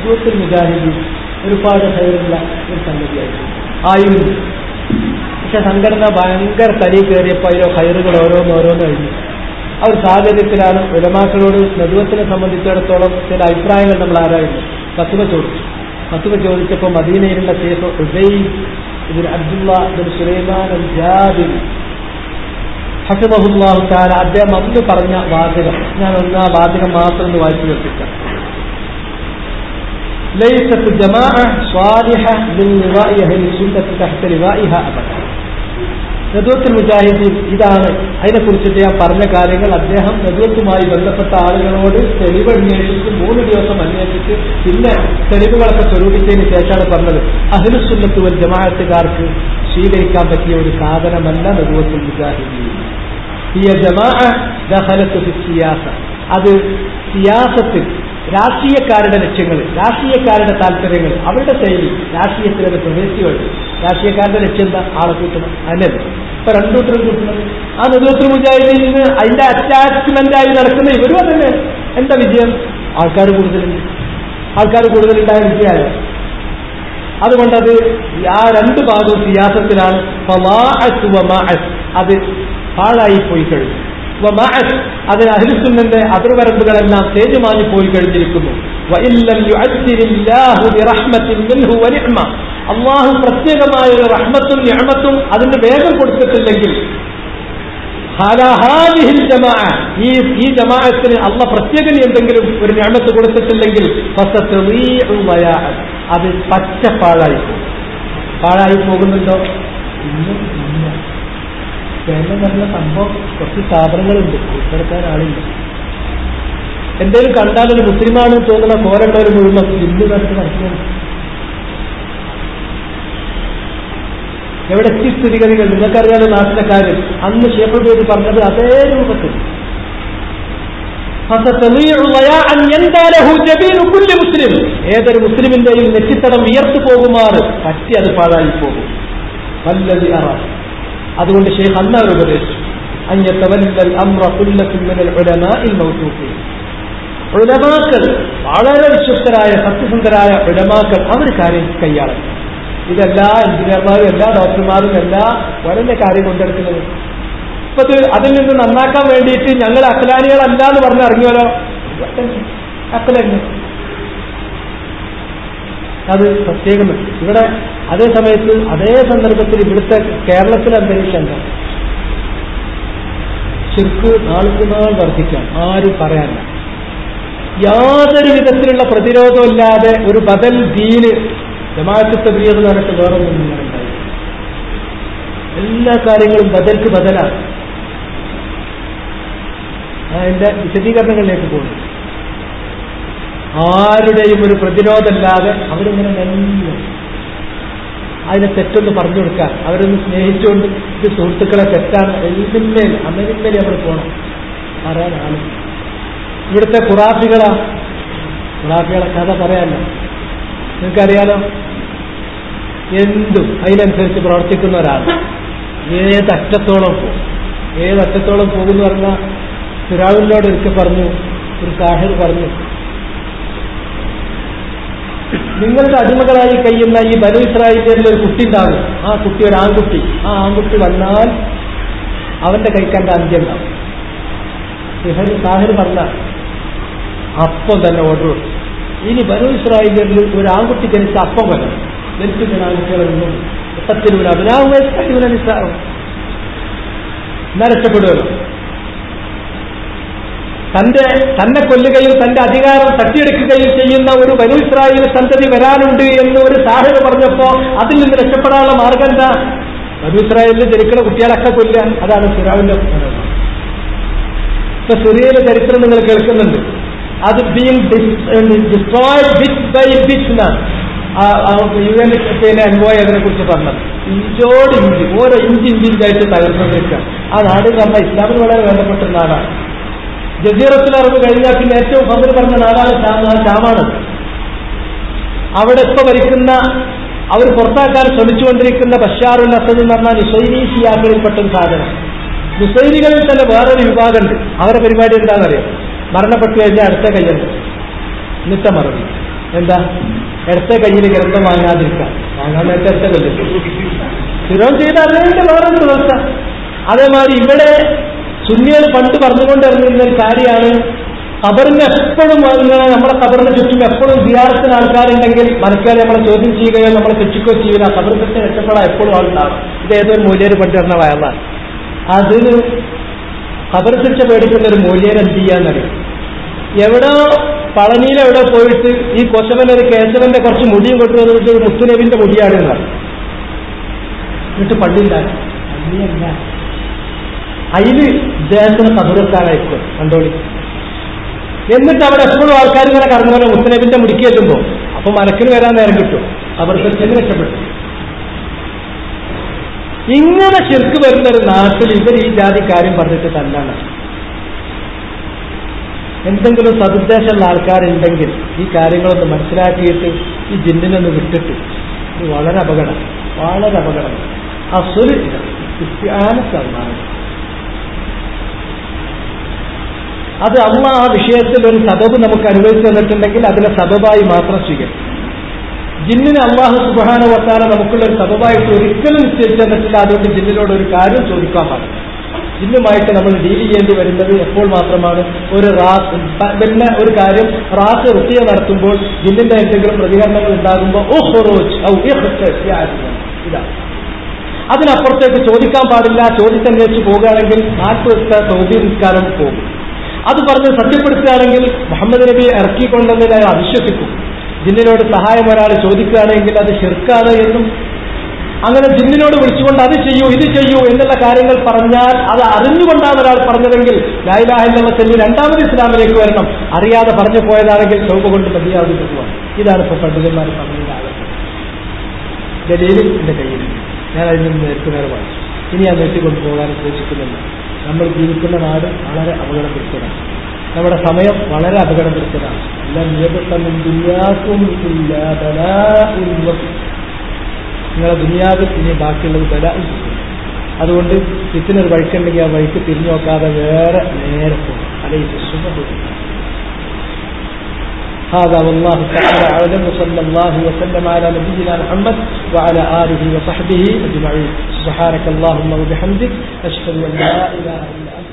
നദുവത്തുൽ മുജാഹിദീൻ ഒരുപാട് ഹൈറുള്ള ഒരു സംഗതിയായിരുന്നു. ആയിരുന്നു പക്ഷെ സംഘടന ഭയങ്കര തലി കയറിയപ്പോൾ അതിലെ ഹൈറുകൾ ഓരോന്ന് ഓരോന്ന് കഴിഞ്ഞു. ആ ഒരു സാഹചര്യത്തിലാണ് ഉലമാക്കളോട് നെടുവത്തിനെ സംബന്ധിച്ചിടത്തോളം ചില അഭിപ്രായങ്ങൾ നമ്മൾ ആരായിരുന്നു? കത്തുവ ചോദിച്ചു. കത്തുവ ചോദിച്ചപ്പോൾ മദീനയിലുള്ള ഷേഖ് ഉസൈൻ ഇതിൽ അബ്ദുള്ള ഇതിൽ സുലൈമാൻ ജാബിർ ഹസബഹുല്ലാഹു അദ്ദേഹം അന്ന് പറഞ്ഞ വാചകം. ഞാൻ ഒന്ന് ആ വാചകം മാത്രം ഒന്ന് വായിച്ചു കേൾപ്പിക്കാം. ليست جماعة صالحة من لواء أهل السنة تحت لوائها أبدا നദുവത്തുൽ മുജാഹിദീൻ ഇതാണ് അതിനെക്കുറിച്ചിട്ട് ഞാൻ പറഞ്ഞ കാര്യങ്ങൾ അദ്ദേഹം നദുവത്തുമായി ബന്ധപ്പെട്ട ആളുകളോട് തെളിവ് അന്വേഷിച്ച് മൂന്ന് ദിവസം അന്വേഷിച്ച് പിന്നെ തെളിവുകളൊക്കെ സ്വരൂപിച്ചതിന് ശേഷമാണ് പറഞ്ഞത് അഹിലുസുന്നത്ത് വൽ ജമാഅത്തുകാർക്ക് സ്വീകരിക്കാൻ പറ്റിയ ഒരു സാധനമല്ല നദുവത്തുൽ മുജാഹിദീൻ ഹിയ ജമാഅ ദഖലത്ത് ഫി സിയാസ അത് സിയാസത്തിൽ രാഷ്ട്രീയക്കാരുടെ ലക്ഷ്യങ്ങൾ രാഷ്ട്രീയക്കാരുടെ താല്പര്യങ്ങൾ അവരുടെ ശൈലി രാഷ്ട്രീയത്തിൽ അത് പ്രവേശിച്ചുകൊണ്ട് രാഷ്ട്രീയക്കാരുടെ ലക്ഷ്യം എന്താ? ആളെ കൂട്ടണം. അല്ലത് ഇപ്പൊ രണ്ടൂട്ടരും കൂട്ടുന്നത് ആ നെല്ലൂത്ര മുജാഹിദിൽ നിന്ന് അതിന്റെ അറ്റാച്ച്മെന്റ് ആയി നടക്കുന്ന ഇവരും അതന്നെ എന്താ വിജയം? ആൾക്കാർ കൂടുതലുണ്ട്. ആൾക്കാർ കൂടുതലുണ്ടായ വിജയമായ? അതുകൊണ്ടത് അത് ആ രണ്ട് ഭാഗവും സിയാസത്തിലാണ്. അത് പാഴായി പോയി കഴിഞ്ഞു. അതിന് അഹിലുസുന്നന്റെ അതിർവരമ്പുകളെല്ലാം തേജുമാഞ്ഞു പോയി കഴിഞ്ഞിരിക്കുന്നു. അള്ളാഹു പ്രത്യേകമായ ഒരു റഹ്മത്തും നിഅമത്തും അതിന് വേഗം കൊടുത്തിട്ടില്ലെങ്കിൽ ഈ ഈ ജമാഅത്തിന് അള്ള പ്രത്യേകം എന്തെങ്കിലും ഒരു ഞാമത്ത് കൊടുത്തിട്ടില്ലെങ്കിൽ. അത് പച്ച പാഴായി പാഴായി പോകുന്നുണ്ടോ? ഇല്ല. കേരളം നല്ല സംഭവം കുറച്ച് സ്ഥാപനങ്ങളുണ്ട്. ഉൾപ്പെടുത്താനാളില്ല എന്തെങ്കിലും കണ്ടാൽ ഒരു മുസ്ലിമാണ് തോന്നുന്ന കോരണ്ടവർ മുഴുവൻ ഹിന്ദു നടത്തി നടക്കുന്നു എവിടെ എത്തി സ്ഥിതിഗതികൾ? നിങ്ങൾക്കറിയാതെ നാട്ടിലെ കാര്യം അന്ന് ഷേപ്പർ ചെയ്ത് പറഞ്ഞത് അതേ രൂപത്തിൽ. മുസ്ലിം ഏതൊരു മുസ്ലിമിന്റെയും നെറ്റിത്തടം വിയർത്തു പോകുമാറ് പറ്റി അത് പാഴായി പോകും നല്ലത് അറാം അതുകൊണ്ട് ഷെയ്ഖ് അന്നാർ ഉപദേശിച്ചു ഉലമാക്കൾ വളരെ വിശ്വസ്തരായ സത്യസന്ധരായ ഉലമാക്കൾ അവർ കാര്യം കൈയാളും ഇതെല്ലാ എഞ്ചിനീയർമാരും എല്ലാ ഡോക്ടർമാരും എല്ലാ വളരെ കാര്യം കൊണ്ടെടുക്കുന്നത്. ഇപ്പൊ അതിൽ നിന്ന് നന്നാക്കാൻ വേണ്ടിയിട്ട് ഞങ്ങൾ അക്കലാനികളല്ല എന്ന് പറഞ്ഞ് ഇറങ്ങിയാലോ അക്കലന്നെ അത് പ്രത്യേകം ഇവിടെ അതേ സമയത്ത് അതേ സന്ദർഭത്തിൽ ഇവിടുത്തെ കേരളത്തിലെ അന്തരീക്ഷം എന്താ ശിർക്ക് നാൾക്ക് നാൾ വർദ്ധിക്കാം. ആരും പറയാനില്ല. യാതൊരു വിധത്തിലുള്ള പ്രതിരോധമില്ലാതെ ഒരു ബദൽ ദീന് ജമാഅത്തെ പ്രിയത് നടക്ക് ഇങ്ങനെ ഉണ്ടായി എല്ലാ കാര്യങ്ങളും ബദൽക്ക് ബദലാണ്. അതിന്റെ വിശദീകരണങ്ങളിലേക്ക് പോകുന്നു ആരുടെയും ഒരു പ്രതിരോധമില്ലാതെ അവരിങ്ങനെ മെല്ലെ അതിനെ തെറ്റൊന്ന് പറഞ്ഞു കൊടുക്കാൻ അവരൊന്ന് സ്നേഹിച്ചുകൊണ്ട് ഇത് സുഹൃത്തുക്കളെ തെറ്റാണ്. എന്തിന്മേൽ അമേരിക്കയിൽ നമ്മൾ പോകണം പറയാനാണ് ഇവിടുത്തെ ഖുറാഫികളാ. ഖുറാഫികളെ കഥ പറയാനോ നിങ്ങൾക്കറിയാലോ? എന്തും അതിനനുസരിച്ച് പ്രവർത്തിക്കുന്ന ഒരാൾ. ഏതറ്റത്തോളം പോകും? ഏതറ്റത്തോളം പോകുമെന്ന് പറഞ്ഞാൽ ഫിറാവിനോട് ഒരിക്കൽ പറഞ്ഞു ഒരു സാഹിർ പറഞ്ഞു നിങ്ങളുടെ അടിമകളായി കഴിയുന്ന ഈ ബനു ഇസ്രായേലിൽ ഒരു കുട്ടി ഉണ്ടാകും ആ കുട്ടി ഒരു ആൺകുട്ടി. ആ ആൺകുട്ടി വന്നാൽ അവന്റെ കൈക്കണ്ട അന്ത്യം ഉണ്ടാവും. സാഹിർ പറഞ്ഞ അപ്പം തന്നെ ഓർഡർ ഇനി ബനു ഇസ്രായേലിൽ ഒരു ആൺകുട്ടി ജനിച്ച അപ്പം വരണം ജനിച്ച ആൺകുട്ടികളൊന്നും എന്നാ രക്ഷപ്പെടുമല്ലോ തന്റെ തന്നെ കൊല്ലുകയും തന്റെ അധികാരം തട്ടിയെടുക്കുകയും ചെയ്യുന്ന ഒരു ഇസ്രായേൽ സന്തതി വരാനുണ്ട് എന്ന് ഒരു സാഹിത് പറഞ്ഞപ്പോ അതിൽ നിന്ന് രക്ഷപ്പെടാനുള്ള മാർഗം എന്താ? ഇസ്രായേലിൽ ജനിക്കുന്ന കുട്ടികളൊക്കെ കൊല്ലാൻ അതാണ് സുരാവിന്റെ. ഇപ്പൊ സിറിയയിലെ ചരിത്രം നിങ്ങൾ കേൾക്കുന്നുണ്ട്. അത് ബീങ് ഡിസ്ട്രോയ്ഡ് ബിറ്റ് ബൈ എന്നാണ് യു എൻ പിന്നെ എൻവോയ് അതിനെ കുറിച്ച് പറഞ്ഞത്. ഇഞ്ചോട് ഇഞ്ച് ഓരോ ഇഞ്ച് ഇഞ്ച് ഇഞ്ചായിട്ട് നിൽക്കുക ആ നാട് നമ്മൾ ഇസ്ലാമിന് വളരെ വേണ്ടപ്പെട്ട നാടാണ്. ജസീറത്തിൽ അറിവ് കഴിഞ്ഞാൽ പിന്നെ ഏറ്റവും ഫതിൽ പറഞ്ഞ നാടാണ് ഷാമാണ്. അവിടെ ഇപ്പൊ ഭരിക്കുന്ന അവർ പുറത്താക്കാൻ ശ്രമിച്ചുകൊണ്ടിരിക്കുന്ന ബഷാറുൽ അസദ് എന്ന് പറഞ്ഞാൽ നിസൈനി ഷിയാക്കളിൽപ്പെട്ട ഒരു സാധനം. നിസൈനികളിൽ തന്നെ വേറൊരു വിഭാഗമുണ്ട്. അവരുടെ പരിപാടി എന്താണെന്നറിയാം മരണപ്പെട്ടു കഴിഞ്ഞാൽ അടുത്ത കയ്യുണ്ട് നിത്ത മറവി. എന്താ? അടുത്ത കയ്യിൽ ഗ്രന്ഥം വാങ്ങാതിരിക്കാം വാങ്ങാൻ അടുത്ത കല്ല് സ്ഥിരം ചെയ്ത അതിന്റെ വേറൊരു വ്യവസ്ഥ അതേമാതിരി ഇവിടെ സുന്നികൾ പണ്ട് പറഞ്ഞുകൊണ്ട് ഇറങ്ങുന്ന ഒരു കാര്യമാണ് കബറിന് എപ്പോഴും ഇങ്ങനെ നമ്മുടെ കബറിന് ചുറ്റും എപ്പോഴും വിചാരത്തിന് ആൾക്കാരുണ്ടെങ്കിൽ മനക്കാരെ നമ്മളെ ചോദ്യം ചെയ്യുകയോ നമ്മളെ ശിക്ഷിക്കുകയോ ചെയ്യുക തന്നെ രക്ഷപ്പെടാൻ എപ്പോഴും ആളുണ്ടാവും. ഇത് ഏതൊരു മൂല്യര് പഠിച്ചിരുന്ന വയറാണ്. അതിന് കബർ ശിക്ഷ പേടിക്കുന്ന ഒരു മൂല്യം എന്ത് ചെയ്യാന്നറിയാം? എവിടോ പളനിയിൽ എവിടെ പോയിട്ട് ഈ കൊശവൻ ഒരു കേശവന്റെ കുറച്ച് മുടിയും കൊണ്ടുവന്നിട്ട് മുത്തുനബിന്റെ മുടിയാണ് എന്നാണ്. എന്നിട്ട് പള്ളിയില്ല. പള്ളിയല്ല. അതിൽ ഇദ്ദേഹത്തിന് കബറെത്താനായിരിക്കും കണ്ടോളി. എന്നിട്ട് അവിടെ എപ്പോഴും ആൾക്കാർ ഇങ്ങനെ കറങ്ങുമല്ലോ മുസ്ലിമിന്റെ മുടിക്കി എത്തുമ്പോ അപ്പൊ മനസ്സിന് വരാൻ നേരം കിട്ടും. അവർക്ക് ചെന്ന് രക്ഷപ്പെട്ടു ഇങ്ങനെ ശിർക്ക് വരുന്ന ഒരു നാട്ടിൽ ഇവർ ഈ ജാതി കാര്യം പറഞ്ഞിട്ട് തന്നാണ് എന്തെങ്കിലും സതുദ്ദേശമുള്ള ആൾക്കാരുണ്ടെങ്കിൽ ഈ കാര്യങ്ങളൊന്ന് മനസ്സിലാക്കിയിട്ട് ഈ ജിന്നിനൊന്ന് വിട്ടിട്ട് ഇത് വളരെ അപകടം വളരെ അപകടം. അസുര ക്രിസ്ത്യാനത്താണ് അത് അമ്മ ആ വിഷയത്തിൽ ഒരു സബബ് നമുക്ക് അനുഭവിച്ചു തന്നിട്ടുണ്ടെങ്കിൽ അതിനെ സബബായി മാത്രം സ്വീകരിക്കും. ജിന്നിന് അള്ളാഹു സുബാന വർത്താനം നമുക്കുള്ള ഒരു സബബായിട്ട് ഒരിക്കലും നിശ്ചയിച്ചു തന്നിട്ടില്ല. അതുകൊണ്ട് ജിന്നിനോട് ഒരു കാര്യം ചോദിക്കാൻ പാടില്ല. ജിന്നുമായിട്ട് നമ്മൾ ഡീൽ ചെയ്യേണ്ടി വരുന്നത് എപ്പോൾ മാത്രമാണ്? ഒരു റാസ് പിന്നെ ഒരു കാര്യം റാസ് റുക്കിയ നടത്തുമ്പോൾ ജിന്നിന്റെ എന്തെങ്കിലും പ്രതികരണങ്ങൾ ഉണ്ടാകുമ്പോൾ ഓ ഹൊറോജ് ഇതാണ് ഇതാ. അതിനപ്പുറത്തേക്ക് ചോദിക്കാൻ പാടില്ല. ചോദിച്ചന്വേഷിച്ച് പോകുകയാണെങ്കിൽ നാട്ടു നിസ്കാരം പോകും. അത് പറഞ്ഞ് സത്യപ്പെടുത്തുകയാണെങ്കിൽ മുഹമ്മദ് നബി ഇറക്കിക്കൊണ്ടെന്ന് അയാൾ അവിശ്വസിക്കും ജിന്നിനോട് സഹായം ഒരാൾ ചോദിക്കുകയാണെങ്കിൽ അത് ഷിർക്കാണ് എന്നും അങ്ങനെ ജിന്നിനോട് വിളിച്ചുകൊണ്ട് അത് ചെയ്യൂ ഇത് ചെയ്യൂ എന്നുള്ള കാര്യങ്ങൾ പറഞ്ഞാൽ അത് അറിഞ്ഞുകൊണ്ടാണ് ഒരാൾ പറഞ്ഞതെങ്കിൽ ലായിലാഹിന്നുള്ള ചെല്ലി രണ്ടാമത് ഇസ്ലാമിലേക്ക് വരണം. അറിയാതെ പറഞ്ഞു പോയതാണെങ്കിൽ ചൗക കൊണ്ട് മതിയാവുന്ന പോവാൻ ഇതാണ് ഇപ്പോൾ പണ്ഡിതന്മാർ പറഞ്ഞതിന്റെ കയ്യിൽ ഞാൻ അതിൽ നിന്ന് നേരത്തെ നേരെ വായിച്ചു. ഇനി ഞാൻ നീട്ടിക്കൊണ്ടു പോകാൻ ഉദ്ദേശിക്കുന്നില്ല. നമ്മൾ ജീവിക്കുന്ന നാട് വളരെ അപകടം പിടിച്ചതാണ് നമ്മുടെ സമയം വളരെ അപകടം പിടിച്ചതാണ്. നിങ്ങളെ ദുനിയാവിൽ ഇനി ബാക്കിയുള്ളത് ബല അതുകൊണ്ട് ചിത്തിനൊരു വഴിക്കുണ്ടെങ്കിൽ ആ വഴിക്ക് തിരിഞ്ഞു നോക്കാതെ വേറെ നേരെ പോകും അല്ലെങ്കിൽ هذا والله تعالى أعلم وصلى الله وسلم على نبينا محمد وعلى آله وصحبه أجمعين. سبحانك اللهم وبحمدك أشهد أن لا إله إلا أنت